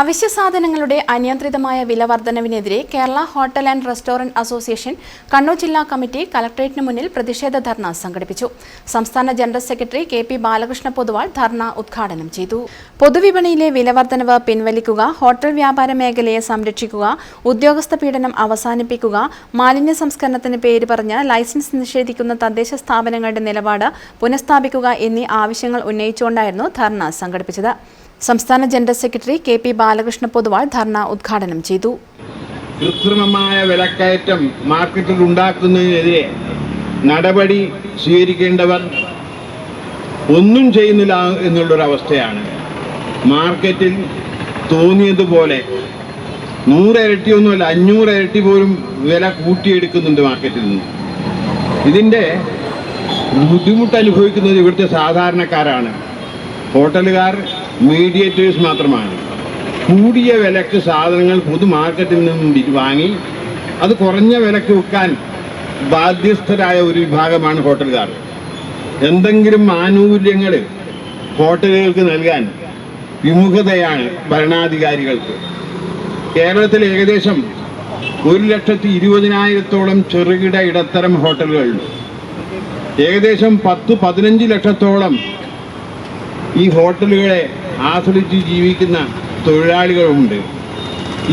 അവശ്യ സാധനങ്ങളുടെ അനിയന്ത്രിതമായ വില വർധനവിനെതിരെ Kerala hotel and restaurant association Kannur ജില്ലാ കമ്മിറ്റി കലക്ടറേറ്റിന് മുന്നിൽ പ്രതിഷേധ ധർണ സംഘടിപ്പിച്ചു. സംസ്ഥാന general secretary K P Balakrishna Poduval ധർണ ഉദ്ഘാടനം ചെയ്തു. പൊതുവിപണിയിലെ വില വർധനവ് പിൻവലിക്കുക ഹോട്ടൽ വ്യാപാര മേഖലയെ സംരക്ഷിക്കുക ഉദ്യോഗസ്ഥ പീഡനം അവസാനിപ്പിക്കുക മാലിന്യ സംസ്കരണത്തിന് പേര് പറഞ്ഞ് ലൈസൻസ് നിഷേധിക്കുന്ന തദ്ദേശ സ്ഥാപനങ്ങളുടെ നിലപാട് പുനഃസ്ഥാപിക്കുക എന്നീ ആവശ്യങ്ങൾ ഉന്നയിച്ചുകൊണ്ടായിരുന്നു ധർണ സംഘടിപ്പിച്ചത്. സംസ്ഥാന general secretary K P Balakrishna Poduval ധർണ ഉദ്ഘാടനം ചെയ്തു. കൃത്രിമമായ വിലക്കയറ്റം മാർക്കറ്റിൽ ഉണ്ടാക്കുന്നതിനെതിരെ നടപടി സ്വീകരിക്കേണ്ടവർ ഒന്നും ചെയ്യുന്നില്ല എന്നുള്ളൊരവസ്ഥയാണ് മാർക്കറ്റിൽ തോന്നിയതുപോലെ നൂറ് അഞ്ഞൂറിരട്ടി പോലും വില കൂട്ടിയെടുക്കുന്നുണ്ട് മാർക്കറ്റിൽ നിന്ന്. ഇതിന്റെ ബുദ്ധിമുട്ട് അനുഭവിക്കുന്നത് ഇവിടുത്തെ സാധാരണക്കാരാണ്. ഹോട്ടലുകാർ മീഡിയേറ്റേഴ്സ് മാത്രമാണ്. കൂടിയ വിലക്ക് സാധനങ്ങൾ പൊതു മാർക്കറ്റിൽ നിന്നും വാങ്ങി അത് കുറഞ്ഞ വിലക്ക് വിൽക്കാൻ ബാധ്യസ്ഥരായ ഒരു വിഭാഗമാണ് ഹോട്ടലുകാർ എന്തെങ്കിലും ആനുകൂല്യങ്ങൾ ഹോട്ടലുകൾക്ക് നൽകാൻ വിമുഖതയാണ് ഭരണാധികാരികൾക്ക്. കേരളത്തിൽ ഏകദേശം ഒരു ലക്ഷത്തി ഇരുപതിനായിരത്തോളം ചെറുകിട ഇടത്തരം ഹോട്ടലുകളുണ്ട്. ഏകദേശം പത്ത് പതിനഞ്ച് ലക്ഷത്തോളം ഈ ഹോട്ടലുകളെ ആസ്വദിച്ച് ജീവിക്കുന്ന തൊഴിലാളികളുമുണ്ട്.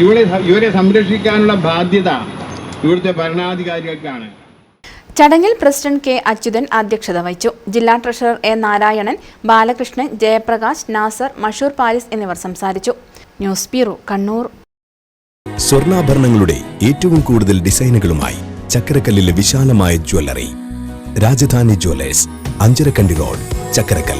ഇവിടെ ഇവരെ സംരക്ഷിക്കാനുള്ള ബാധ്യത ഇവിടുത്തെ ഭരണാധികാരികൾക്കാണ്. ചടങ്ങിൽ പ്രസിഡന്റ് കെ അച്യുതൻ അധ്യക്ഷത വഹിച്ചു. ജില്ലാ ട്രഷറർ എ നാരായണൻ ബാലകൃഷ്ണൻ ജയപ്രകാശ് നാസർ മഷൂർ പാരിസ് എന്നിവർ സംസാരിച്ചു. News bureau Kannur. സ്വർണാഭരണങ്ങളുടെ ഏറ്റവും കൂടുതൽ ഡിസൈനുകളുമായി ചക്കരക്കല്ലിലെ വിശാലമായ jewellery. Rajadhani jewellers Anjarakandy road Chakkarakkal